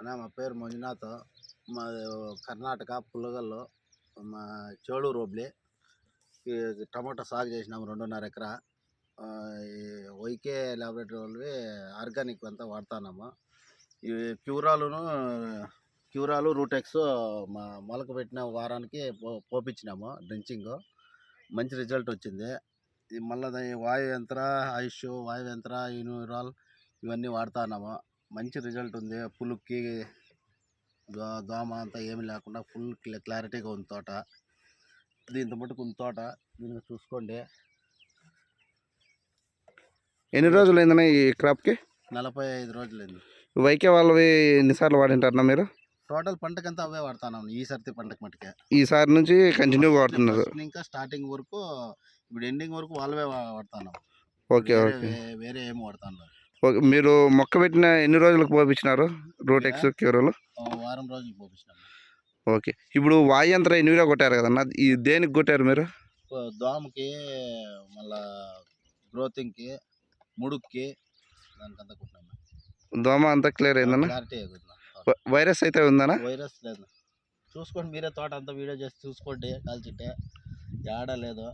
అన్న మా పేరు మంజునాథ్. మా కర్ణాటక పుల్లగల్లో మా చోడు రోబ్లే ఈ టమాటా సాగు చేసినాము రెండున్నర ఎకరా. వైకే ల్యాబొరేటరీ వాళ్ళవి ఆర్గానిక్ అంతా వాడుతున్నాము. ఇవి క్యూరాలును క్యూరాలు రూటెక్స్ మా మొలక పెట్టిన వారానికి పో పోపించినాము డ్రించింగ్. మంచి రిజల్ట్ వచ్చింది. మళ్ళీ వాయు యంత్ర ఆయుష్ వాయు యంత్ర యూనిరాల్ ఇవన్నీ వాడుతున్నాము. మంచి రిజల్ట్ ఉంది. పులుక్కి దో దోమ అంతా ఏమీ లేకుండా ఫుల్ క్లారిటీగా ఉంది తోట. దీంతో మటుకు ఉంది తోట. దీన్ని చూసుకోండి. ఎన్ని రోజులు అయిందన్న ఈ క్రాప్కి? నలభై ఐదు రోజులైంది. వైకే వాళ్ళవి ఎన్నిసార్లు వాడింటారన్నా మీరు? టోటల్ పంటకంతా అవే వాడుతున్నాం. ఈ సర్తి పంటకి మటుకే. ఈసారి నుంచి కంటిన్యూగా వాడుతున్నారు. ఇంకా స్టార్టింగ్ వరకు ఇప్పుడు ఎండింగ్ వరకు వాళ్ళవే వాడుతున్నాం. ఓకే వేరే- ఓకే. వేరే ఏమి వాడుతాను ఓకే మీరు మొక్క పెట్టిన ఎన్ని రోజులకు పోపించినారు రూటెక్స్ క్యూరోలు వారం రోజులు పోపించినాం ఓకే. ఇప్పుడు వాయంత్ర ఎనిమిదిలో కొట్టారు కదన్న ఈ దేనికి కొట్టారు మీరు? దోమకి మళ్ళా గ్రోతింగ్కి ముడుక్కి దానికంతా కుట్టినాం దోమ అంతా క్లియర్ అయిందన్న వైరస్ అయితే ఉందన్న వైరస్ లేదు. చూసుకోండి మీరే తోట అంతా వీడియో చేసి చూసుకోండి కాల్చిట్టే ఏడా లేదు.